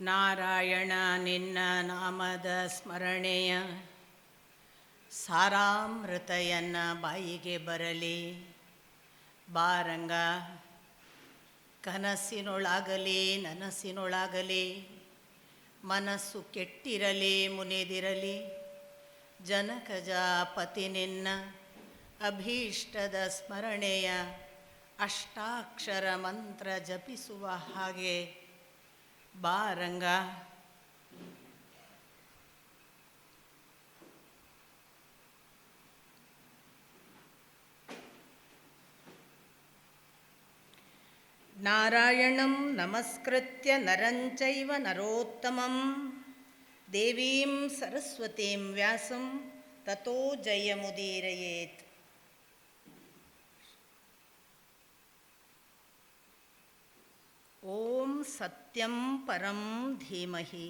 ನಾರಾಯಣ ನಿನ್ನ ನಾಮದ ಸ್ಮರಣೆಯ ಸಾರಾಮೃತಯನ್ನ ಬಾಯಿಗೆ ಬರಲಿ. ಬಾರಂಗ, ಕನಸಿನೊಳಾಗಲಿ, ನನಸಿನೊಳಾಗಲಿ, ಮನಸ್ಸು ಕೆಟ್ಟಿರಲಿ, ಮುನಿದಿರಲಿ. ಜನಕಜಾಪತಿ ನಿನ್ನ ಅಭೀಷ್ಟದ ಸ್ಮರಣೆಯ ಅಷ್ಟಾಕ್ಷರ ಮಂತ್ರ ಜಪಿಸುವ ಹಾಗೆ பா ரங்கா नारायणं नमस्कृत्य नरं चैव नरोत्तमं देवीं सरस्वतीं व्यासं ततो जयमुदीरयेत् ॐ सत् ಸತ್ಯಂ ಪರಂ ಧೀಮಹಿ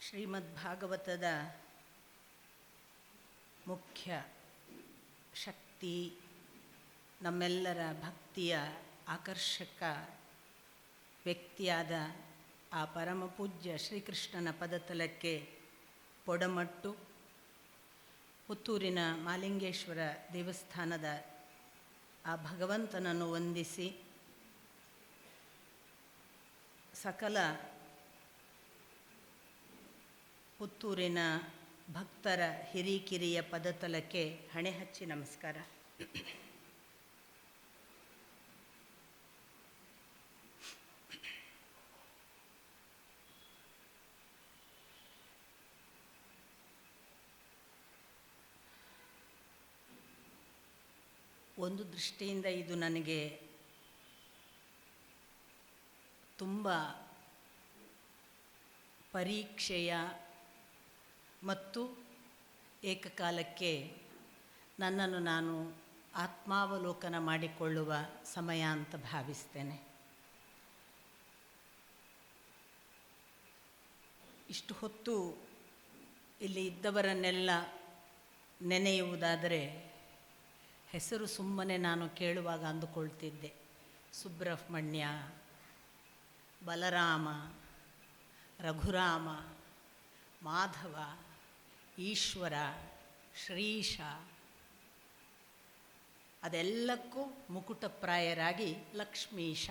ಶ್ರೀಮದ್ ಭಾಗವತದ ಮುಖ್ಯ ಶಕ್ತಿ ನಮ್ಮೆಲ್ಲರ ಭಕ್ತಿಯ ಆಕರ್ಷಕ ವ್ಯಕ್ತಿಯಾದ ಆ ಪರಮ ಪೂಜ್ಯ ಶ್ರೀಕೃಷ್ಣನ ಪದತಲಕ್ಕೆ ಪೊಡಮಟ್ಟು, ಪುತ್ತೂರಿನ ಮಾಲಿಂಗೇಶ್ವರ ದೇವಸ್ಥಾನದ ಆ ಭಗವಂತನನ್ನು ವಂದಿಸಿ ಸಕಲ ಪುತ್ತೂರಿನ ಭಕ್ತರ ಹಿರಿಕಿರಿಯ ಪದತಲಕ್ಕೆ ಹಣೆ ಹಚ್ಚಿ ನಮಸ್ಕಾರ. ಒಂದು ದೃಷ್ಟಿಯಿಂದ ಇದು ನನಗೆ ತುಂಬ ಪರೀಕ್ಷೆಯ ಮತ್ತು ಏಕಕಾಲಕ್ಕೆ ನನ್ನನ್ನು ನಾನು ಆತ್ಮಾವಲೋಕನ ಮಾಡಿಕೊಳ್ಳುವ ಸಮಯ ಅಂತ ಭಾವಿಸ್ತೇನೆ. ಇಷ್ಟು ಹೊತ್ತು ಇಲ್ಲಿ ಇದ್ದವರನ್ನೆಲ್ಲ ನೆನೆಯುವುದಾದರೆ ಹೆಸರು ಸುಮ್ಮನೆ ನಾನು ಕೇಳುವಾಗ ಅಂದುಕೊಳ್ತಿದ್ದೆ. ಸುಬ್ರಹ್ಮಣ್ಯ, ಬಲರಾಮ, ರಘುರಾಮ, ಮಾಧವ, ಈಶ್ವರ, ಶ್ರೀಶ. ಅದೆಲ್ಲಕ್ಕೂ ಮುಕುಟಪ್ರಾಯರಾಗಿ ಲಕ್ಷ್ಮೀಶ.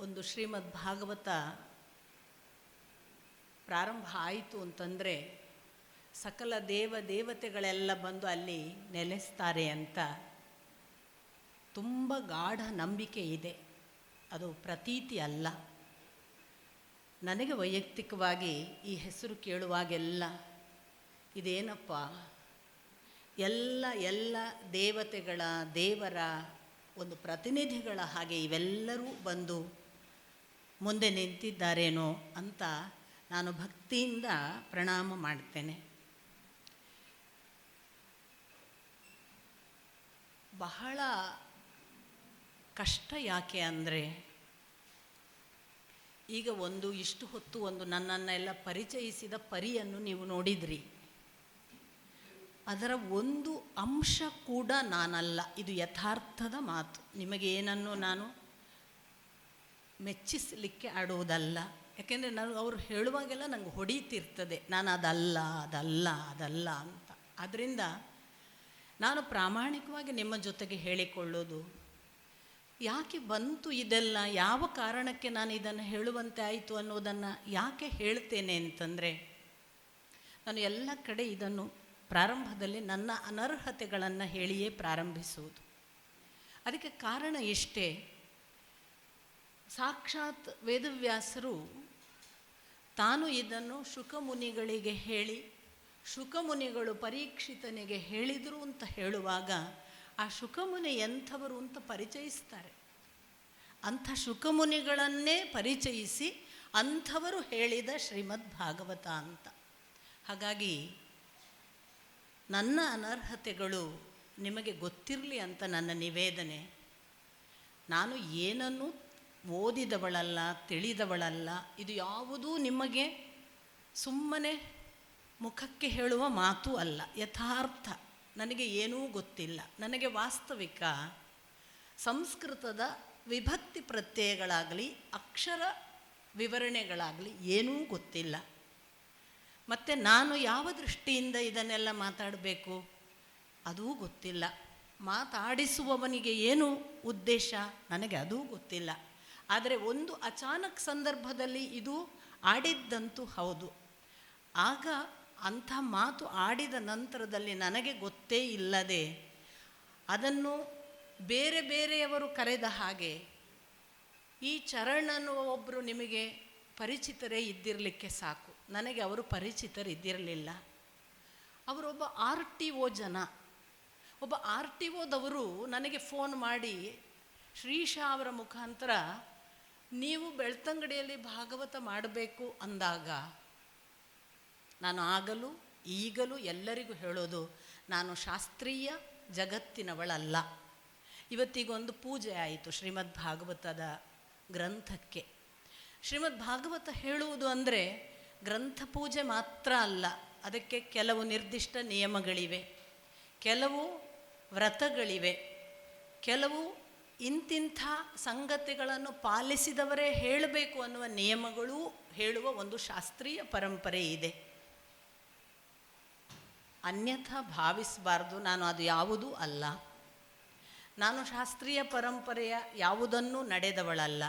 ಒಂದು ಶ್ರೀಮದ್ ಭಾಗವತ ಪ್ರಾರಂಭ ಆಯಿತು ಅಂತಂದರೆ ಸಕಲ ದೇವ ದೇವತೆಗಳೆಲ್ಲ ಬಂದು ಅಲ್ಲಿ ನೆಲೆಸ್ತಾರೆ ಅಂತ ತುಂಬ ಗಾಢ ನಂಬಿಕೆ ಇದೆ. ಅದು ಪ್ರತೀತಿ ಅಲ್ಲ. ನನಗೆ ವೈಯಕ್ತಿಕವಾಗಿ ಈ ಹೆಸರು ಕೇಳುವಾಗೆಲ್ಲ ಇದೇನಪ್ಪ? ಎಲ್ಲ ಎಲ್ಲ ದೇವತೆಗಳ, ದೇವರ ಒಂದು ಪ್ರತಿನಿಧಿಗಳ ಹಾಗೆ ಇವೆಲ್ಲರೂ ಬಂದು ಮುಂದೆ ನಿಂತಿದ್ದಾರೇನೋ ಅಂತ ನಾನು ಭಕ್ತಿಯಿಂದ ಪ್ರಣಾಮ ಮಾಡ್ತೇನೆ. ಬಹಳ ಕಷ್ಟ ಯಾಕೆ ಅಂದರೆ, ಈಗ ಒಂದು ಇಷ್ಟು ಹೊತ್ತು ಒಂದು ನನ್ನನ್ನೆಲ್ಲ ಪರಿಚಯಿಸಿದ ಪರಿಯನ್ನು ನೀವು ನೋಡಿದ್ರಿ. ಅದರ ಒಂದು ಅಂಶ ಕೂಡ ನಾನಲ್ಲ. ಇದು ಯಥಾರ್ಥದ ಮಾತು. ನಿಮಗೇನನ್ನು ನಾನು ಮೆಚ್ಚಿಸಲಿಕ್ಕೆ ಆಡುವುದಲ್ಲ ಯಾಕೆಂದರೆ ನಾನು ಅವರು ಹೇಳುವಾಗೆಲ್ಲ ನಂಗೆ ಹೊಡೀತಿರ್ತದೆ. ನಾನು ಅದಲ್ಲ ಅದಲ್ಲ ಅದಲ್ಲ ಅಂತ. ಆದ್ದರಿಂದ ನಾನು ಪ್ರಾಮಾಣಿಕವಾಗಿ ನಿಮ್ಮ ಜೊತೆಗೆ ಹೇಳಿಕೊಳ್ಳೋದು. ಯಾಕೆ ಬಂತು ಇದೆಲ್ಲ? ಯಾವ ಕಾರಣಕ್ಕೆ ನಾನು ಇದನ್ನು ಹೇಳುವಂತೆ ಆಯಿತು ಅನ್ನೋದನ್ನು ಯಾಕೆ ಹೇಳ್ತೇನೆ ಅಂತಂದರೆ, ನಾನು ಎಲ್ಲ ಕಡೆ ಇದನ್ನು ಪ್ರಾರಂಭದಲ್ಲಿ ನನ್ನ ಅನರ್ಹತೆಗಳನ್ನು ಹೇಳಿಯೇ ಪ್ರಾರಂಭಿಸುವುದು. ಅದಕ್ಕೆ ಕಾರಣ ಇಷ್ಟೇ ಸಾಕ್ಷಾತ್ ವೇದವ್ಯಾಸರು ತಾನು ಇದನ್ನು ಶುಕಮುನಿಗಳಿಗೆ ಹೇಳಿ ಶುಕಮುನಿಗಳು ಪರೀಕ್ಷಿತನಿಗೆ ಹೇಳಿದರು ಅಂತ ಹೇಳುವಾಗ ಆ ಶುಕಮುನಿ ಎಂಥವರು ಅಂತ ಪರಿಚಯಿಸ್ತಾರೆ. ಅಂಥ ಶುಕಮುನಿಗಳನ್ನೇ ಪರಿಚಯಿಸಿ ಅಂಥವರು ಹೇಳಿದ ಶ್ರೀಮದ್ ಭಾಗವತ ಅಂತ. ಹಾಗಾಗಿ ನನ್ನ ಅನರ್ಹತೆಗಳು ನಿಮಗೆ ಗೊತ್ತಿರಲಿ ಅಂತ ನನ್ನ ನಿವೇದನೆ. ನಾನು ಏನನ್ನು ಓದಿದವಳಲ್ಲ, ತಿಳಿದವಳಲ್ಲ, ಇದು ಯಾವುದೂ ನಿಮಗೆ ಸುಮ್ಮನೆ ಮುಖಕ್ಕೆ ಹೇಳುವ ಮಾತು ಅಲ್ಲ, ಯಥಾರ್ಥ. ನನಗೆ ಏನೂ ಗೊತ್ತಿಲ್ಲ. ನನಗೆ ವಾಸ್ತವಿಕ ಸಂಸ್ಕೃತದ ವಿಭಕ್ತಿ ಪ್ರತ್ಯಯಗಳಾಗಲಿ, ಅಕ್ಷರ ವಿವರಣೆಗಳಾಗಲಿ ಏನೂ ಗೊತ್ತಿಲ್ಲ. ಮತ್ತು ನಾನು ಯಾವ ದೃಷ್ಟಿಯಿಂದ ಇದನ್ನೆಲ್ಲ ಮಾತಾಡಬೇಕು? ಅದೂ ಗೊತ್ತಿಲ್ಲ. ಮಾತಾಡಿಸುವವನಿಗೆ ಏನು ಉದ್ದೇಶ? ನನಗೆ ಅದೂ ಗೊತ್ತಿಲ್ಲ. ಆದರೆ ಒಂದು ಅಚಾನಕ್ ಸಂದರ್ಭದಲ್ಲಿ ಇದು ಆಡಿದ್ದಂತೂ ಹೌದು. ಆಗ ಅಂಥ ಮಾತು ಆಡಿದ ನಂತರದಲ್ಲಿ ನನಗೆ ಗೊತ್ತೇ ಇಲ್ಲದೆ ಅದನ್ನು ಬೇರೆ ಬೇರೆಯವರು ಕರೆದ ಹಾಗೆ ಈ ಚರಣ್ ಅನ್ನುವ ಒಬ್ಬರು ನಿಮಗೆ ಪರಿಚಿತರೇ ಇದ್ದಿರಲಿಕ್ಕೆ ಸಾಕು. ನನಗೆ ಅವರು ಪರಿಚಿತರಿದ್ದಿರಲಿಲ್ಲ. ಅವರೊಬ್ಬ ಆರ್ ಟಿ ಒ ಜನ. ಒಬ್ಬ ಆರ್ ಟಿ ಒದವರು ನನಗೆ ಫೋನ್ ಮಾಡಿ, ಶ್ರೀಶಾ ಅವರ ಮುಖಾಂತರ ನೀವು ಬೆಳ್ತಂಗಡಿಯಲ್ಲಿ ಭಾಗವತ ಮಾಡಬೇಕು ಅಂದಾಗ ನಾನು ಆಗಲೂ, ಈಗಲೂ ಎಲ್ಲರಿಗೂ ಹೇಳೋದು, ನಾನು ಶಾಸ್ತ್ರೀಯ ಜಗತ್ತಿನವಳಲ್ಲ. ಇವತ್ತಿಗೊಂದು ಪೂಜೆ ಆಯಿತು ಶ್ರೀಮದ್ ಭಾಗವತದ ಗ್ರಂಥಕ್ಕೆ. ಶ್ರೀಮದ್ ಭಾಗವತ ಹೇಳುವುದು ಅಂದರೆ ಗ್ರಂಥ ಪೂಜೆ ಮಾತ್ರ ಅಲ್ಲ, ಅದಕ್ಕೆ ಕೆಲವು ನಿರ್ದಿಷ್ಟ ನಿಯಮಗಳಿವೆ. ಕೆಲವು ವ್ರತಗಳಿವೆ. ಕೆಲವು ಇಂತಿಂಥ ಸಂಗತಿಗಳನ್ನು ಪಾಲಿಸಿದವರೇ ಹೇಳಬೇಕು ಅನ್ನುವ ನಿಯಮಗಳೂ ಹೇಳುವ ಒಂದು ಶಾಸ್ತ್ರೀಯ ಪರಂಪರೆ ಇದೆ. ಅನ್ಯಥಾ ಭಾವಿಸಬಾರ್ದು, ನಾನು ಅದು ಯಾವುದೂ ಅಲ್ಲ. ನಾನು ಶಾಸ್ತ್ರೀಯ ಪರಂಪರೆಯ ಯಾವುದನ್ನೂ ನಡೆದವಳಲ್ಲ.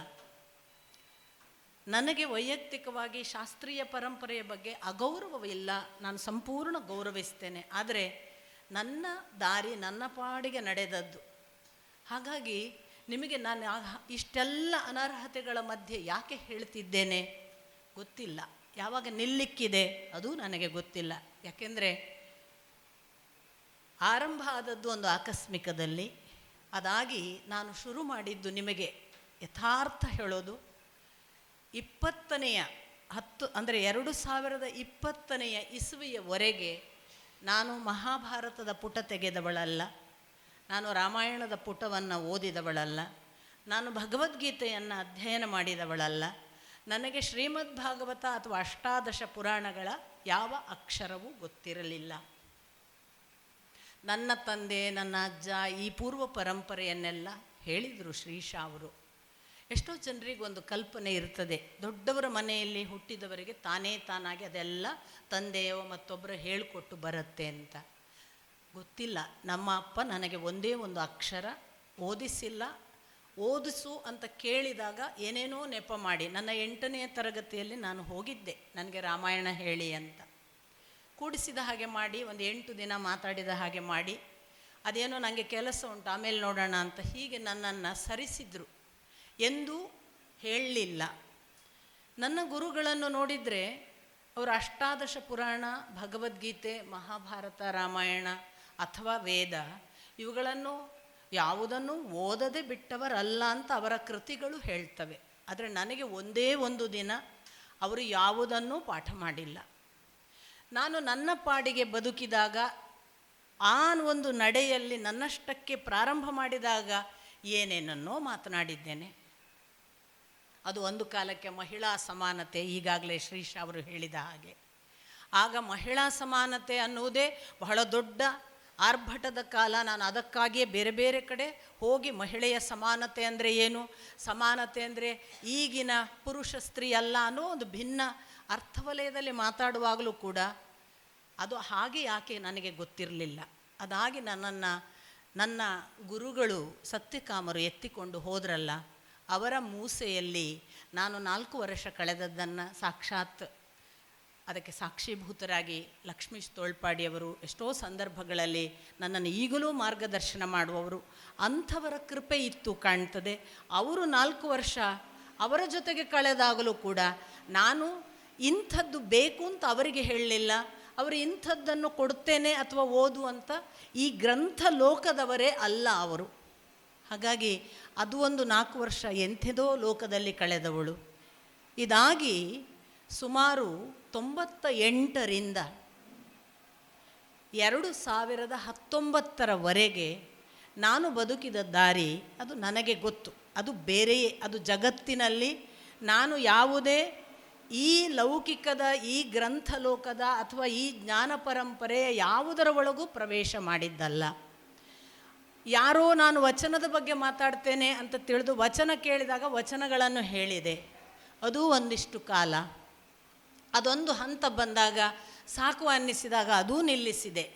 ನನಗೆ ವೈಯಕ್ತಿಕವಾಗಿ ಶಾಸ್ತ್ರೀಯ ಪರಂಪರೆಯ ಬಗ್ಗೆ ಅಗೌರವವಿಲ್ಲ ನಾನು ಸಂಪೂರ್ಣ ಗೌರವಿಸ್ತೇನೆ. ಆದರೆ ನನ್ನ ದಾರಿ, ನನ್ನ ಪಾಡಿಗೆ ನಡೆದದ್ದು. ಹಾಗಾಗಿ ನಿಮಗೆ ನಾನು ಇಷ್ಟೆಲ್ಲ ಅನರ್ಹತೆಗಳ ಮಧ್ಯೆ ಯಾಕೆ ಹೇಳ್ತಿದ್ದೇನೆ? ಗೊತ್ತಿಲ್ಲ. ಯಾವಾಗ ನಿಲ್ಲಿಕ್ಕಿದೆ? ಅದು ನನಗೆ ಗೊತ್ತಿಲ್ಲ. ಯಾಕೆಂದರೆ ಆರಂಭ ಆದದ್ದು ಒಂದು ಆಕಸ್ಮಿಕದಲ್ಲಿ. ಅದಾಗಿ ನಾನು ಶುರು ಮಾಡಿದ್ದು ನಿಮಗೆ ಯಥಾರ್ಥ ಹೇಳೋದು. ಇಪ್ಪತ್ತನೆಯ ಹತ್ತು, ಅಂದರೆ ಎರಡು ಸಾವಿರದ ಇಪ್ಪತ್ತನೆಯ ಇಸುವೆಯವರೆಗೆ ನಾನು ಮಹಾಭಾರತದ ಪುಟ ತೆಗೆದವಳಲ್ಲ. ನಾನು ರಾಮಾಯಣದ ಪುಟವನ್ನು ಓದಿದವಳಲ್ಲ. ನಾನು ಭಗವದ್ಗೀತೆಯನ್ನು ಅಧ್ಯಯನ ಮಾಡಿದವಳಲ್ಲ. ನನಗೆ ಶ್ರೀಮದ್ ಭಾಗವತ ಅಥವಾ ಅಷ್ಟಾದಶ ಪುರಾಣಗಳ ಯಾವ ಅಕ್ಷರವೂ ಗೊತ್ತಿರಲಿಲ್ಲ. ನನ್ನ ತಂದೆ, ನನ್ನ ಅಜ್ಜ ಈ ಪೂರ್ವ ಪರಂಪರೆಯನ್ನೆಲ್ಲ ಹೇಳಿದರು ಶ್ರೀಶಾ ಅವರು. ಎಷ್ಟೋ ಜನರಿಗೆ ಒಂದು ಕಲ್ಪನೆ ಇರ್ತದೆ. ದೊಡ್ಡವರ ಮನೆಯಲ್ಲಿ ಹುಟ್ಟಿದವರಿಗೆ ತಾನೇ ತಾನಾಗಿ ಅದೆಲ್ಲ ತಂದೆಯೋ ಮತ್ತೊಬ್ಬರು ಹೇಳಿಕೊಟ್ಟು ಬರುತ್ತೆ ಅಂತ. ಗೊತ್ತಿಲ್ಲ. ನಮ್ಮ ಅಪ್ಪ ನನಗೆ ಒಂದೇ ಒಂದು ಅಕ್ಷರ ಓದಿಸಿಲ್ಲ. ಓದಿಸು ಅಂತ ಕೇಳಿದಾಗ ಏನೇನೋ ನೆಪ ಮಾಡಿ. ನನ್ನ ಎಂಟನೆಯ ತರಗತಿಯಲ್ಲಿ ನಾನು ಹೋಗಿದ್ದೆ. ನನಗೆ ರಾಮಾಯಣ ಹೇಳಿ ಅಂತ. ಕೂಡಿಸಿದ ಹಾಗೆ ಮಾಡಿ, ಒಂದು ಎಂಟು ದಿನ ಮಾತಾಡಿದ ಹಾಗೆ ಮಾಡಿ, ಅದೇನೋ ನನಗೆ ಕೆಲಸ ಉಂಟು, ಆಮೇಲೆ ನೋಡೋಣ ಅಂತ ಹೀಗೆ ನನ್ನನ್ನು ಸರಿಸಿದ್ರು. ಎಂದೂ ಹೇಳಲಿಲ್ಲ. ನನ್ನ ಗುರುಗಳನ್ನು ನೋಡಿದರೆ ಅವರು ಅಷ್ಟಾದಶ ಪುರಾಣ, ಭಗವದ್ಗೀತೆ, ಮಹಾಭಾರತ, ರಾಮಾಯಣ ಅಥವಾ ವೇದ, ಇವುಗಳನ್ನು ಯಾವುದನ್ನು ಓದದೆ ಬಿಟ್ಟವರಲ್ಲ ಅಂತ ಅವರ ಕೃತಿಗಳು ಹೇಳ್ತವೆ. ಆದರೆ ನನಗೆ ಒಂದೇ ಒಂದು ದಿನ ಅವರು ಯಾವುದನ್ನೂ ಪಾಠ ಮಾಡಿಲ್ಲ. ನಾನು ನನ್ನ ಪಾಡಿಗೆ ಬದುಕಿದಾಗ ಆ ಒಂದು ನಡೆಯಲ್ಲಿ ನನ್ನಷ್ಟಕ್ಕೆ ಪ್ರಾರಂಭ ಮಾಡಿದಾಗ ಏನೇನನ್ನೋ ಮಾತನಾಡಿದ್ದೇನೆ. ಅದು ಒಂದು ಕಾಲಕ್ಕೆ ಮಹಿಳಾ ಸಮಾನತೆ, ಈಗಾಗಲೇ ಶ್ರೀಶ್ ಅವರು ಹೇಳಿದ ಹಾಗೆ. ಆಗ ಮಹಿಳಾ ಸಮಾನತೆ ಅನ್ನುವುದೇ ಬಹಳ ದೊಡ್ಡ ಆರ್ಭಟದ ಕಾಲ. ನಾನು ಅದಕ್ಕಾಗಿಯೇ ಬೇರೆ ಬೇರೆ ಕಡೆ ಹೋಗಿ ಮಹಿಳೆಯ ಸಮಾನತೆ ಅಂದರೆ ಏನು? ಸಮಾನತೆ ಅಂದರೆ ಈಗಿನ ಪುರುಷ ಸ್ತ್ರೀ ಅಲ್ಲ ಅನ್ನೋ ಒಂದು ಭಿನ್ನ ಅರ್ಥವಲಯದಲ್ಲಿ ಮಾತಾಡುವಾಗಲೂ ಕೂಡ ಅದು ಹಾಗೆ ಯಾಕೆ ನನಗೆ ಗೊತ್ತಿರಲಿಲ್ಲ. ಅದಾಗಿ ನನ್ನನ್ನು, ನನ್ನ ಗುರುಗಳು ಸತ್ಯಕಾಮರು ಎತ್ತಿಕೊಂಡು ಹೋದ್ರಲ್ಲ, ಅವರ ಮೂಸೆಯಲ್ಲಿ ನಾನು ನಾಲ್ಕು ವರ್ಷ ಕಳೆದದ್ದನ್ನು ಸಾಕ್ಷಾತ್ ಅದಕ್ಕೆ ಸಾಕ್ಷೀಭೂತರಾಗಿ ಲಕ್ಷ್ಮೀಶ್ ತೋಳ್ಪಾಡಿಯವರು ಎಷ್ಟೋ ಸಂದರ್ಭಗಳಲ್ಲಿ ನನ್ನನ್ನು ಈಗಲೂ ಮಾರ್ಗದರ್ಶನ ಮಾಡುವವರು. ಅಂಥವರ ಕೃಪೆ ಇತ್ತು ಕಾಣ್ತದೆ. ಅವರು ನಾಲ್ಕು ವರ್ಷ ಅವರ ಜೊತೆಗೆ ಕಳೆದಾಗಲೂ ಕೂಡ ನಾನು ಇಂಥದ್ದು ಬೇಕು ಅಂತ ಅವರಿಗೆ ಹೇಳಲಿಲ್ಲ. ಅವರು ಇಂಥದ್ದನ್ನು ಕೊಡ್ತೇನೆ ಅಥವಾ ಓದು ಅಂತ ಈ ಗ್ರಂಥ ಲೋಕದವರೇ ಅಲ್ಲ ಅವರು. ಹಾಗಾಗಿ ಅದು ಒಂದು ನಾಲ್ಕು ವರ್ಷ ಎಂಥದೋ ಲೋಕದಲ್ಲಿ ಕಳೆದವಳು. ಇದಾಗಿ ಸುಮಾರು ತೊಂಬತ್ತ ಎಂಟರಿಂದ ಎರಡು ಸಾವಿರದ ಹತ್ತೊಂಬತ್ತರವರೆಗೆ ನಾನು ಬದುಕಿದ ದಾರಿ ಅದು ನನಗೆ ಗೊತ್ತು. ಅದು ಬೇರೆಯೇ, ಅದು ಜಗತ್ತಿನಲ್ಲಿ ನಾನು ಯಾವುದೇ ಈ ಲೌಕಿಕದ, ಈ ಗ್ರಂಥಲೋಕದ ಅಥವಾ ಈ ಜ್ಞಾನ ಪರಂಪರೆಯ ಯಾವುದರ ಒಳಗೂ ಪ್ರವೇಶ ಮಾಡಿದ್ದಲ್ಲ. ಯಾರೋ ನಾನು ವಚನದ ಬಗ್ಗೆ ಮಾತಾಡ್ತೇನೆ ಅಂತ ತಿಳಿದು ವಚನ ಕೇಳಿದಾಗ ವಚನಗಳನ್ನು ಹೇಳಿದೆ. ಅದು ಒಂದಿಷ್ಟು ಕಾಲ. ಅದೊಂದು ಹಂತ ಬಂದಾಗ ಸಾಕು ಅನ್ನಿಸಿದಾಗ ಅದೂ ನಿಲ್ಲಿಸಿದೆ.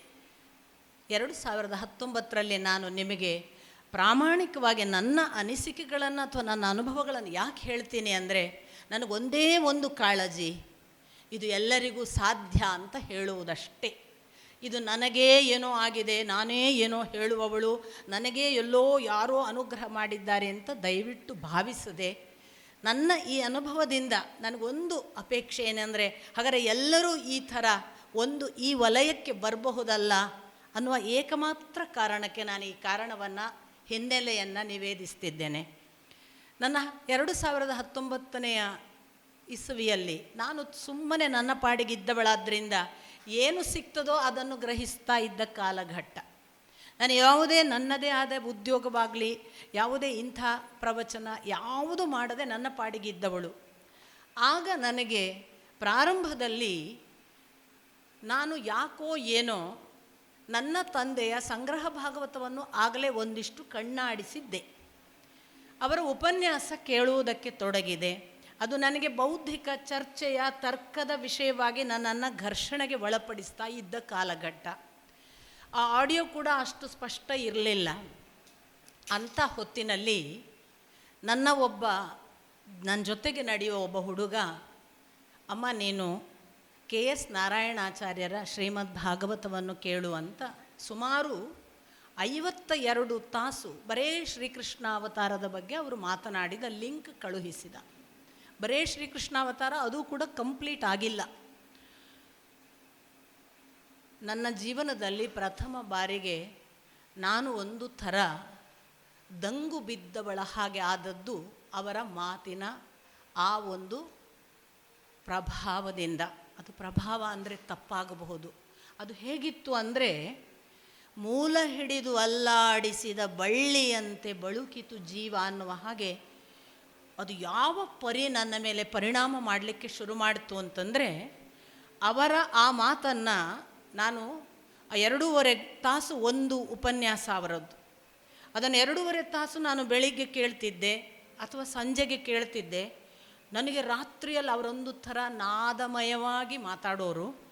ಎರಡು ಸಾವಿರದ ಹತ್ತೊಂಬತ್ತರಲ್ಲಿ ನಾನು ನಿಮಗೆ ಪ್ರಾಮಾಣಿಕವಾಗಿ ನನ್ನ ಅನಿಸಿಕೆಗಳನ್ನು ಅಥವಾ ನನ್ನ ಅನುಭವಗಳನ್ನು ಯಾಕೆ ಹೇಳ್ತೀನಿ ಅಂದರೆ ನನಗೊಂದೇ ಒಂದು ಕಾಳಜಿ, ಇದು ಎಲ್ಲರಿಗೂ ಸಾಧ್ಯ ಅಂತ ಹೇಳುವುದಷ್ಟೇ. ಇದು ನನಗೇ ಏನೋ ಆಗಿದೆ, ನಾನೇ ಏನೋ ಹೇಳುವವಳು, ನನಗೇ ಎಲ್ಲೋ ಯಾರೋ ಅನುಗ್ರಹ ಮಾಡಿದ್ದಾರೆ ಅಂತ ದಯವಿಟ್ಟು ಭಾವಿಸದೆ, ನನ್ನ ಈ ಅನುಭವದಿಂದ ನನಗೊಂದು ಅಪೇಕ್ಷೆ ಏನೆಂದರೆ, ಹಾಗಾದರೆ ಎಲ್ಲರೂ ಈ ಥರ ಒಂದು ಈ ವಲಯಕ್ಕೆ ಬರಬಹುದಲ್ಲ ಅನ್ನುವ ಏಕಮಾತ್ರ ಕಾರಣಕ್ಕೆ ನಾನು ಈ ಕಾರಣವನ್ನು ಹಿನ್ನೆಲೆಯನ್ನು ನಿವೇದಿಸ್ತಿದ್ದೇನೆ. ನನ್ನ ಎರಡು ಸಾವಿರದ ಹತ್ತೊಂಬತ್ತನೆಯ ಇಸವಿಯಲ್ಲಿ ನಾನು ಸುಮ್ಮನೆ ನನ್ನ ಪಾಡಿಗಿದ್ದವಳಾದ್ರಿಂದ ಏನು ಸಿಗ್ತದೋ ಅದನ್ನು ಗ್ರಹಿಸ್ತಾ ಇದ್ದ ಕಾಲಘಟ್ಟ. ನಾನು ಯಾವುದೇ ನನ್ನದೇ ಆದ ಉದ್ಯೋಗವಾಗಲಿ, ಯಾವುದೇ ಇಂಥ ಪ್ರವಚನ ಯಾವುದು ಮಾಡದೆ ನನ್ನ ಪಾಡಿಗಿದ್ದವಳು. ಆಗ ನನಗೆ ಪ್ರಾರಂಭದಲ್ಲಿ ನಾನು ಯಾಕೋ ಏನೋ ನನ್ನ ತಂದೆಯ ಸಂಗ್ರಹ ಭಾಗವತವನ್ನು ಆಗಲೇ ಒಂದಿಷ್ಟು ಕಣ್ಣಾಡಿಸಿದ್ದೆ. ಅವರ ಉಪನ್ಯಾಸ ಕೇಳುವುದಕ್ಕೆ ತೊಡಗಿದೆ. ಅದು ನನಗೆ ಬೌದ್ಧಿಕ ಚರ್ಚೆಯ ತರ್ಕದ ವಿಷಯವಾಗಿ ನನ್ನನ್ನು ಘರ್ಷಣೆಗೆ ಒಳಪಡಿಸ್ತಾ ಇದ್ದ ಕಾಲಘಟ್ಟ. ಆ ಆಡಿಯೋ ಕೂಡ ಅಷ್ಟು ಸ್ಪಷ್ಟ ಇರಲಿಲ್ಲ. ಅಂಥ ಹೊತ್ತಿನಲ್ಲಿ ನನ್ನ ಒಬ್ಬ ನನ್ನ ಜೊತೆಗೆ ನಡೆಯುವ ಒಬ್ಬ ಹುಡುಗ, ಅಮ್ಮ, ನೀನು ಕೆ ಎಸ್ ನಾರಾಯಣಾಚಾರ್ಯರ ಶ್ರೀಮದ್ ಭಾಗವತವನ್ನು ಕೇಳು ಅಂತ ಸುಮಾರು ಐವತ್ತ ಎರಡು ತಾಸು ಬರೇ ಶ್ರೀಕೃಷ್ಣ ಅವತಾರದ ಬಗ್ಗೆ ಅವರು ಮಾತನಾಡಿದ ಲಿಂಕ್ ಕಳುಹಿಸಿದ. ಬರೇ ಶ್ರೀಕೃಷ್ಣ ಅವತಾರ ಅದು ಕೂಡ ಕಂಪ್ಲೀಟ್ ಆಗಿಲ್ಲ. ನನ್ನ ಜೀವನದಲ್ಲಿ ಪ್ರಥಮ ಬಾರಿಗೆ ನಾನು ಒಂದು ಥರ ದಂಗು ಬಿದ್ದವಳ ಹಾಗೆ ಆದದ್ದು ಅವರ ಮಾತಿನ ಆ ಒಂದು ಪ್ರಭಾವದಿಂದ. ಅದು ಪ್ರಭಾವ ಅಂದರೆ ತಪ್ಪಾಗಬಹುದು. ಅದು ಹೇಗಿತ್ತು ಅಂದರೆ ಮೂಲ ಹಿಡಿದು ಅಲ್ಲಾಡಿಸಿದ ಬಳ್ಳಿಯಂತೆ ಬಳುಕಿತು ಜೀವ ಅನ್ನುವ ಹಾಗೆ ಅದು ಯಾವ ಪರಿ ನನ್ನ ಮೇಲೆ ಪರಿಣಾಮ ಮಾಡಲಿಕ್ಕೆ ಶುರು ಮಾಡಿತು ಅಂತಂದರೆ ಅವರ ಆ ಮಾತನ್ನು ನಾನು ಎರಡೂವರೆ ತಾಸು ಒಂದು ಉಪನ್ಯಾಸ ಅವರದ್ದು. ಅದನ್ನು ಎರಡೂವರೆ ತಾಸು ನಾನು ಬೆಳಿಗ್ಗೆ ಕೇಳ್ತಿದ್ದೆ ಅಥವಾ ಸಂಜೆಗೆ ಕೇಳ್ತಿದ್ದೆ. ನನಗೆ ರಾತ್ರಿಯಲ್ಲಿ ಅವರೊಂದು ಥರ ನಾದಮಯವಾಗಿ ಮಾತಾಡೋರು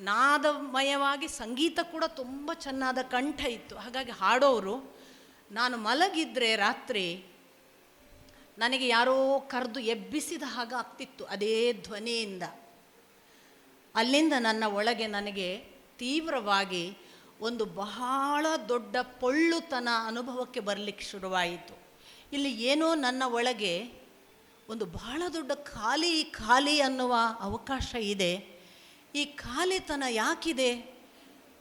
ನಾದಮಯವಾಗಿ ಸಂಗೀತ ಕೂಡ ತುಂಬ ಚೆನ್ನಾದ ಕಂಠ ಇತ್ತು. ಹಾಗಾಗಿ ಹಾಡೋರು, ನಾನು ಮಲಗಿದ್ರೆ ರಾತ್ರಿ ನನಗೆ ಯಾರೋ ಕರೆದು ಎಬ್ಬಿಸಿದ ಹಾಗೆ ಆಗ್ತಿತ್ತು ಅದೇ ಧ್ವನಿಯಿಂದ. ಅಲ್ಲಿಂದ ನನ್ನ ಒಳಗೆ ನನಗೆ ತೀವ್ರವಾಗಿ ಒಂದು ಬಹಳ ದೊಡ್ಡ ಪೊಳ್ಳುತನ ಅನುಭವಕ್ಕೆ ಬರಲಿಕ್ಕೆ ಶುರುವಾಯಿತು. ಇಲ್ಲಿ ಏನೋ ನನ್ನ ಒಳಗೆ ಒಂದು ಬಹಳ ದೊಡ್ಡ ಖಾಲಿ ಖಾಲಿ ಅನ್ನುವ ಅವಕಾಶ ಇದೆ. ಈ ಖಾಲಿತನ ಯಾಕಿದೆ?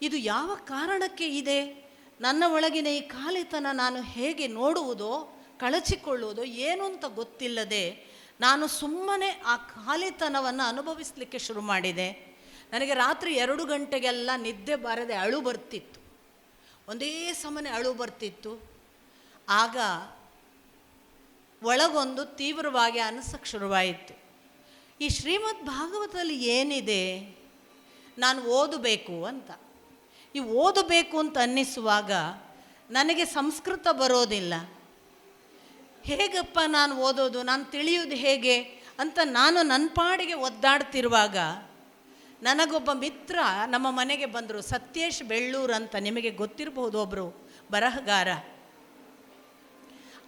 ಇದು ಯಾವ ಕಾರಣಕ್ಕೆ ಇದೆ? ನನ್ನ ಒಳಗಿನ ಈ ಖಾಲಿತನ ನಾನು ಹೇಗೆ ನೋಡುವುದೋ, ಕಳಚಿಕೊಳ್ಳುವುದೋ ಏನು ಅಂತ ಗೊತ್ತಿಲ್ಲದೆ ನಾನು ಸುಮ್ಮನೆ ಆ ಖಾಲಿತನವನ್ನು ಅನುಭವಿಸಲಿಕ್ಕೆ ಶುರು ಮಾಡಿದೆ. ನನಗೆ ರಾತ್ರಿ ಎರಡು ಗಂಟೆಗೆಲ್ಲ ನಿದ್ದೆ ಬಾರದೆ ಅಳು ಬರ್ತಿತ್ತು. ಒಂದೇ ಸಮನೆ ಅಳು ಬರ್ತಿತ್ತು. ಆಗ ಒಳಗೊಂದು ತೀವ್ರವಾಗಿ ಅನಿಸಕ್ಕೆ ಶುರುವಾಯಿತು. ಈ ಶ್ರೀಮದ್ ಭಾಗವತದಲ್ಲಿ ಏನಿದೆ? ನಾನು ಓದಬೇಕು ಅಂತ. ಈ ಓದಬೇಕು ಅಂತ ಅನ್ನಿಸುವಾಗ ನನಗೆ ಸಂಸ್ಕೃತ ಬರೋದಿಲ್ಲ. ಹೇಗಪ್ಪ ನಾನು ಓದೋದು, ನಾನು ತಿಳಿಯೋದು ಹೇಗೆ ಅಂತ ನಾನು ನನ್ನ ಪಾಡಿಗೆ ಒದ್ದಾಡ್ತಿರುವಾಗ ನನಗೊಬ್ಬ ಮಿತ್ರ ನಮ್ಮ ಮನೆಗೆ ಬಂದರು, ಸತ್ಯೇಶ್ ಬೆಳ್ಳೂರು ಅಂತ ನಿಮಗೆ ಗೊತ್ತಿರಬಹುದು ಒಬ್ಬರು ಬರಹಗಾರ.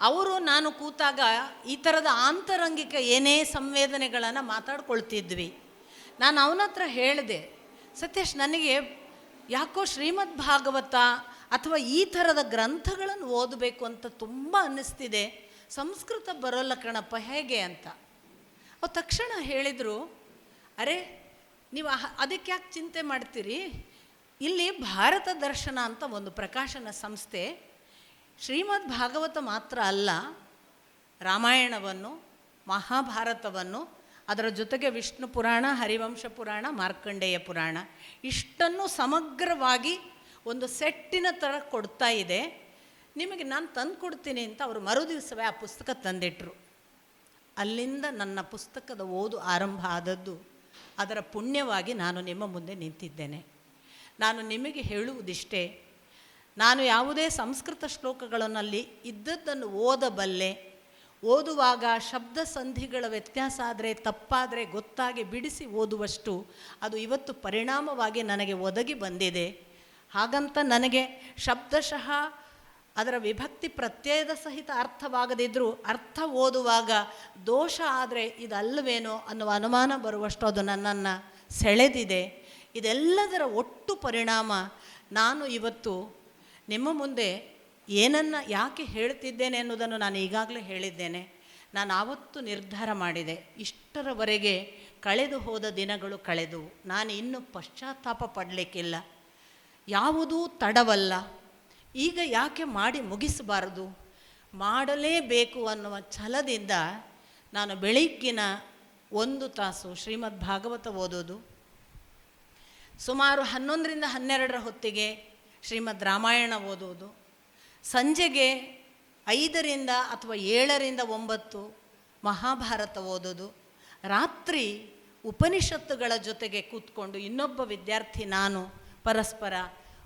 ಅವರು ನಾನು ಕೂತಾಗ ಈ ಥರದ ಆಂತರಂಗಿಕ ಏನೇ ಸಂವೇದನೆಗಳನ್ನು ಮಾತಾಡ್ಕೊಳ್ತಿದ್ವಿ. ನಾನು ಅವನ ಹತ್ರ ಹೇಳಿದೆ ಸತ್ಯೇಶ್, ನನಗೆ ಯಾಕೋ ಶ್ರೀಮದ್ ಭಾಗವತ ಅಥವಾ ಈ ಥರದ ಗ್ರಂಥಗಳನ್ನು ಓದಬೇಕು ಅಂತ ತುಂಬ ಅನ್ನಿಸ್ತಿದೆ. ಸಂಸ್ಕೃತ ಬರೋಲ್ಲ ಕಣಪ್ಪ, ಹೇಗೆ ಅಂತ. ಅವ್ರು ತಕ್ಷಣ ಹೇಳಿದರು, ಅರೆ, ನೀವು ಅದಕ್ಕೆ ಯಾಕೆ ಚಿಂತೆ ಮಾಡ್ತೀರಿ? ಇಲ್ಲಿ ಭಾರತ ದರ್ಶನ ಅಂತ ಒಂದು ಪ್ರಕಾಶನ ಸಂಸ್ಥೆ. ಶ್ರೀಮದ್ ಭಾಗವತ ಮಾತ್ರ ಅಲ್ಲ, ರಾಮಾಯಣವನ್ನು, ಮಹಾಭಾರತವನ್ನು ಅದರ ಜೊತೆಗೆ ವಿಷ್ಣು ಪುರಾಣ, ಹರಿವಂಶ ಪುರಾಣ, ಮಾರ್ಕಂಡೇಯ ಪುರಾಣ ಇಷ್ಟನ್ನು ಸಮಗ್ರವಾಗಿ ಒಂದು ಸೆಟ್ಟಿನ ಥರ ಕೊಡ್ತಾ ಇದೆ. ನಿಮಗೆ ನಾನು ತಂದು ಕೊಡ್ತೀನಿ ಅಂತ ಅವರು ಮರುದಿವಸವೇ ಆ ಪುಸ್ತಕ ತಂದಿಟ್ರು. ಅಲ್ಲಿಂದ ನನ್ನ ಪುಸ್ತಕದ ಓದು ಆರಂಭ ಆದದ್ದು ಅದರ ಪುಣ್ಯವಾಗಿ ನಾನು ನಿಮ್ಮ ಮುಂದೆ ನಿಂತಿದ್ದೇನೆ. ನಾನು ನಿಮಗೆ ಹೇಳುವುದಿಷ್ಟೇ, ನಾನು ಯಾವುದೇ ಸಂಸ್ಕೃತ ಶ್ಲೋಕಗಳನ್ನಲ್ಲಿ ಇದ್ದದ್ದನ್ನು ಓದಬಲ್ಲೆ ಓದುವಾಗ ಶಬ್ದ ಸಂಧಿಗಳ ವ್ಯತ್ಯಾಸ ಆದರೆ ತಪ್ಪಾದರೆ ಗೊತ್ತಾಗಿ ಬಿಡಿಸಿ ಓದುವಷ್ಟು ಅದು ಇವತ್ತು ಪರಿಣಾಮವಾಗಿ ನನಗೆ ಒದಗಿ ಬಂದಿದೆ. ಹಾಗಂತ ನನಗೆ ಶಬ್ದಶಃ ಅದರ ವಿಭಕ್ತಿ ಪ್ರತ್ಯಯದ ಸಹಿತ ಅರ್ಥವಾಗದಿದ್ದರೂ ಅರ್ಥ ಓದುವಾಗ ದೋಷ ಆದರೆ ಇದಲ್ಲವೇನೋ ಅನ್ನುವ ಅನುಮಾನ ಬರುವಷ್ಟು ಅದು ನನ್ನನ್ನು ಸೆಳೆದಿದೆ. ಇದೆಲ್ಲದರ ಒಟ್ಟು ಪರಿಣಾಮ ನಾನು ಇವತ್ತು ನಿಮ್ಮ ಮುಂದೆ ಏನನ್ನು ಯಾಕೆ ಹೇಳ್ತಿದ್ದೇನೆ ಅನ್ನೋದನ್ನು ನಾನು ಈಗಾಗಲೇ ಹೇಳಿದ್ದೇನೆ. ನಾನು ಆವತ್ತು ನಿರ್ಧಾರ ಮಾಡಿದೆ. ಇಷ್ಟರವರೆಗೆ ಕಳೆದು ಹೋದ ದಿನಗಳು ಕಳೆದು. ನಾನು ಇನ್ನೂ ಪಶ್ಚಾತ್ತಾಪ ಪಡಲಿಕ್ಕಿಲ್ಲ. ಯಾವುದೂ ತಡವಲ್ಲ. ಈಗ ಯಾಕೆ ಮಾಡಿ ಮುಗಿಸಬಾರದು? ಮಾಡಲೇಬೇಕು ಅನ್ನುವ ಛಲದಿಂದ ನಾನು ಬೆಳಗ್ಗಿನ ಒಂದು ತಾಸು ಶ್ರೀಮದ್ ಭಾಗವತ ಓದೋದು ಸುಮಾರು ಹನ್ನೊಂದರಿಂದ ಹನ್ನೆರಡರ ಹೊತ್ತಿಗೆ ಶ್ರೀಮದ್ ರಾಮಾಯಣ ಓದುವುದು. ಸಂಜೆಗೆ ಐದರಿಂದ ಅಥವಾ ಏಳರಿಂದ ಒಂಬತ್ತು ಮಹಾಭಾರತ ಓದೋದು. ರಾತ್ರಿ ಉಪನಿಷತ್ತುಗಳ ಜೊತೆಗೆ ಕೂತ್ಕೊಂಡು ಇನ್ನೊಬ್ಬ ವಿದ್ಯಾರ್ಥಿ ನಾನು ಪರಸ್ಪರ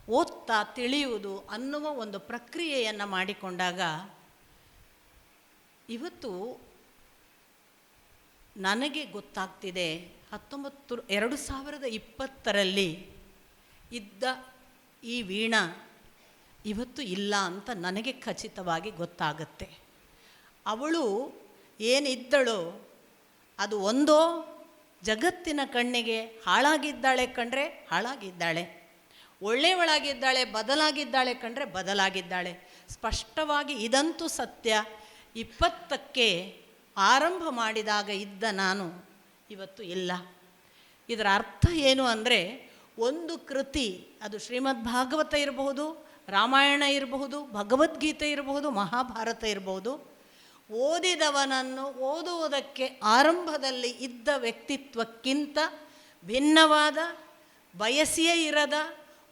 ಓದ್ತಾ ತಿಳಿಯುವುದು ಅನ್ನುವ ಒಂದು ಪ್ರಕ್ರಿಯೆಯನ್ನು ಮಾಡಿಕೊಂಡಾಗ ಇವತ್ತು ನನಗೆ ಗೊತ್ತಾಗ್ತಿದೆ ಹತ್ತೊಂಬತ್ತು, ಎರಡು ಸಾವಿರದ ಇಪ್ಪತ್ತರಲ್ಲಿ ಇದ್ದ ಈ ವೀಣಾ ಇವತ್ತು ಇಲ್ಲ ಅಂತ ನನಗೆ ಖಚಿತವಾಗಿ ಗೊತ್ತಾಗತ್ತೆ. ಅವಳು ಏನಿದ್ದಳು, ಅದು ಒಂದೋ ಜಗತ್ತಿನ ಕಣ್ಣಿಗೆ ಹಾಳಾಗಿದ್ದಾಳೆ ಕಂಡ್ರೆ ಹಾಳಾಗಿದ್ದಾಳೆ. ಒಳ್ಳೆಯವಳಾಗಿದ್ದಾಳೆ, ಬದಲಾಗಿದ್ದಾಳೆ ಕಂಡ್ರೆ ಬದಲಾಗಿದ್ದಾಳೆ. ಸ್ಪಷ್ಟವಾಗಿ ಇದಂತೂ ಸತ್ಯ. ಇಪ್ಪತ್ತಕ್ಕೆ ಆರಂಭ ಮಾಡಿದಾಗ ಇದ್ದ ನಾನು ಇವತ್ತು ಇಲ್ಲ. ಇದರ ಅರ್ಥ ಏನು ಅಂದರೆ, ಒಂದು ಕೃತಿ, ಅದು ಶ್ರೀಮದ್ ಭಾಗವತ ಇರಬಹುದು ರಾಮಾಯಣ ಇರಬಹುದು, ಭಗವದ್ಗೀತೆ ಇರಬಹುದು, ಮಹಾಭಾರತ ಇರಬಹುದು. ಓದಿದವನನ್ನು ಓದುವುದಕ್ಕೆ ಆರಂಭದಲ್ಲಿ ಇದ್ದ ವ್ಯಕ್ತಿತ್ವಕ್ಕಿಂತ ಭಿನ್ನವಾದ, ಬಯಸಿಯೇ ಇರದ,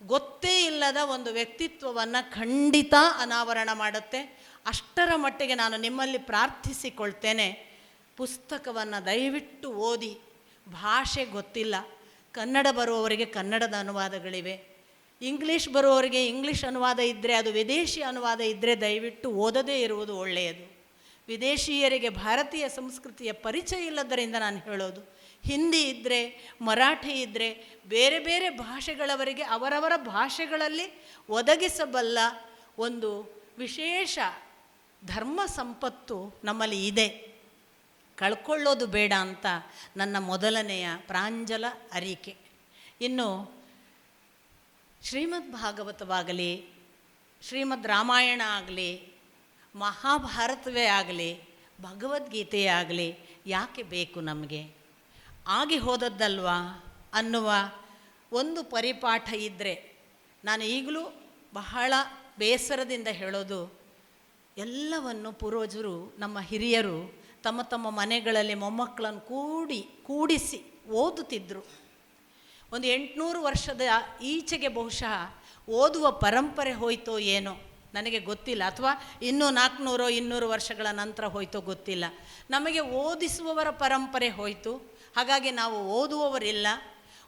ಗೊತ್ತೇ ಇಲ್ಲದ ಒಂದು ವ್ಯಕ್ತಿತ್ವವನ್ನು ಖಂಡಿತ ಅನಾವರಣ ಮಾಡುತ್ತೆ. ಅಷ್ಟರ ಮಟ್ಟಿಗೆ ನಾನು ನಿಮ್ಮಲ್ಲಿ ಪ್ರಾರ್ಥಿಸಿಕೊಳ್ತೇನೆ. ಪುಸ್ತಕವನ್ನು ದಯವಿಟ್ಟು ಓದಿ, ಭಾಷೆ ಗೊತ್ತಿಲ್ಲ. ಕನ್ನಡ ಬರುವವರಿಗೆ ಕನ್ನಡದ ಅನುವಾದಗಳಿವೆ. ಇಂಗ್ಲೀಷ್ ಬರುವವರಿಗೆ ಇಂಗ್ಲೀಷ್ ಅನುವಾದ ಇದ್ದರೆ ಅದು ವಿದೇಶಿ ಅನುವಾದ ಇದ್ದರೆ ದಯವಿಟ್ಟು ಓದದೇ ಇರುವುದು ಒಳ್ಳೆಯದು. ವಿದೇಶಿಯರಿಗೆ ಭಾರತೀಯ ಸಂಸ್ಕೃತಿಯ ಪರಿಚಯ ಇಲ್ಲದರಿಂದ ನಾನು ಹೇಳೋದು. ಹಿಂದಿ ಇದ್ದರೆ ಮರಾಠಿ ಇದ್ದರೆ ಬೇರೆ ಬೇರೆ ಭಾಷೆಗಳವರಿಗೆ ಅವರವರ ಭಾಷೆಗಳಲ್ಲಿ ಒದಗಿಸಬಲ್ಲ ಒಂದು ವಿಶೇಷ ಧರ್ಮ ಸಂಪತ್ತು ನಮ್ಮಲ್ಲಿ ಇದೆ. ಕಳ್ಕೊಳ್ಳೋದು ಬೇಡ ಅಂತ ನನ್ನ ಮೊದಲನೆಯ ಪ್ರಾಂಜಲ ಅರಿಕೆ. ಇನ್ನು ಶ್ರೀಮದ್ ಭಾಗವತವಾಗಲಿ, ಶ್ರೀಮದ್ ರಾಮಾಯಣ ಆಗಲಿ, ಮಹಾಭಾರತವೇ ಆಗಲಿ ಭಗವದ್ಗೀತೆಯೇ ಆಗಲಿ, ಯಾಕೆ ಬೇಕು ನಮಗೆ? ಆಗಿ ಹೋದದ್ದಲ್ವಾ ಅನ್ನುವ ಒಂದು ಪರಿಪಾಠ ಇದ್ದರೆ ನಾನು ಈಗಲೂ ಬಹಳ ಬೇಸರದಿಂದ ಹೇಳೋದು, ಎಲ್ಲವನ್ನು ಪೂರ್ವಜರು, ನಮ್ಮ ಹಿರಿಯರು ತಮ್ಮ ತಮ್ಮ ಮನೆಗಳಲ್ಲಿ ಮೊಮ್ಮಕ್ಕಳನ್ನು ಕೂಡಿ, ಕೂಡಿಸಿ ಓದುತ್ತಿದ್ದರು ಒಂದು ಎಂಟುನೂರು ವರ್ಷದ ಈಚೆಗೆ ಬಹುಶಃ ಓದುವ ಪರಂಪರೆ ಹೋಯ್ತೋ ಏನೋ, ನನಗೆ ಗೊತ್ತಿಲ್ಲ. ಅಥವಾ ಇನ್ನೂ ನಾಲ್ಕುನೂರು ಇನ್ನೂರು ವರ್ಷಗಳ ನಂತರ ಹೋಯ್ತೋ ಗೊತ್ತಿಲ್ಲ. ನಮಗೆ ಓದಿಸುವವರ ಪರಂಪರೆ ಹೋಯಿತು. ಹಾಗಾಗಿ ನಾವು ಓದುವವರಿಲ್ಲ.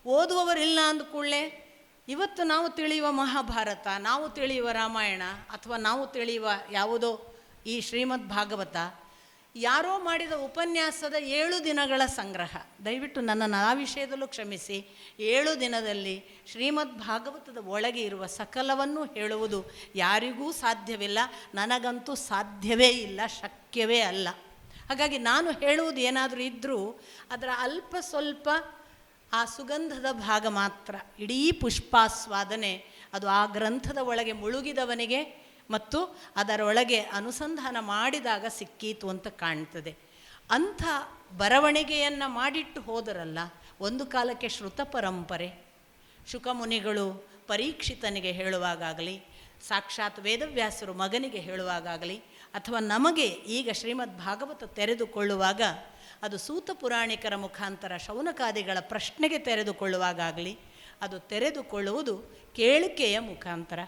ಓದುವವರಿಲ್ಲ ಅಂದ ಕೂಡಲೇ ಇವತ್ತು ನಾವು ತಿಳಿಯುವ ಮಹಾಭಾರತ, ನಾವು ತಿಳಿಯುವ ರಾಮಾಯಣ, ಅಥವಾ ನಾವು ತಿಳಿಯುವ ಯಾವುದೋ ಈ ಶ್ರೀಮದ್ ಭಾಗವತ ಯಾರೋ ಮಾಡಿದ ಉಪನ್ಯಾಸದ ಏಳು ದಿನಗಳ ಸಂಗ್ರಹ. ದಯವಿಟ್ಟು ನನ್ನನ್ನು ಆ ವಿಷಯದಲ್ಲೂ ಕ್ಷಮಿಸಿ. ಏಳು ದಿನದಲ್ಲಿ ಶ್ರೀಮದ್ ಭಾಗವತದ ಒಳಗೆ ಇರುವ ಸಕಲವನ್ನು ಹೇಳುವುದು ಯಾರಿಗೂ ಸಾಧ್ಯವಿಲ್ಲ. ನನಗಂತೂ ಸಾಧ್ಯವೇ ಇಲ್ಲ, ಶಕ್ಯವೇ ಅಲ್ಲ. ಹಾಗಾಗಿ ನಾನು ಹೇಳುವುದು ಏನಾದರೂ ಇದ್ದರೂ ಅದರ ಅಲ್ಪ ಸ್ವಲ್ಪ ಆ ಸುಗಂಧದ ಭಾಗ ಮಾತ್ರ. ಇಡೀ ಪುಷ್ಪಾಸ್ವಾದನೆ ಅದು ಆ ಗ್ರಂಥದ ಒಳಗೆ ಮುಳುಗಿದವನಿಗೆ ಮತ್ತು ಅದರೊಳಗೆ ಅನುಸಂಧಾನ ಮಾಡಿದಾಗ ಸಿಕ್ಕೀತು ಅಂತ ಕಾಣ್ತದೆ. ಅಂಥ ಬರವಣಿಗೆಯನ್ನು ಮಾಡಿಟ್ಟು ಹೋದರಲ್ಲ, ಒಂದು ಕಾಲಕ್ಕೆ ಶ್ರುತ ಪರಂಪರೆ. ಶುಕಮುನಿಗಳು ಪರೀಕ್ಷಿತನಿಗೆ ಹೇಳುವಾಗಲಿ ಸಾಕ್ಷಾತ್ ವೇದವ್ಯಾಸರು ಮಗನಿಗೆ ಹೇಳುವಾಗಲಿ ಅಥವಾ ನಮಗೆ ಈಗ ಶ್ರೀಮದ್ ಭಾಗವತ ತೆರೆದುಕೊಳ್ಳುವಾಗ, ಅದು ಸೂತ ಪುರಾಣಿಕರ ಮುಖಾಂತರ ಶೌನಕಾದಿಗಳ ಪ್ರಶ್ನೆಗೆ ತೆರೆದುಕೊಳ್ಳುವಾಗಲಿ ಅದು ತೆರೆದುಕೊಳ್ಳುವುದು ಕೇಳಿಕೆಯ ಮುಖಾಂತರ.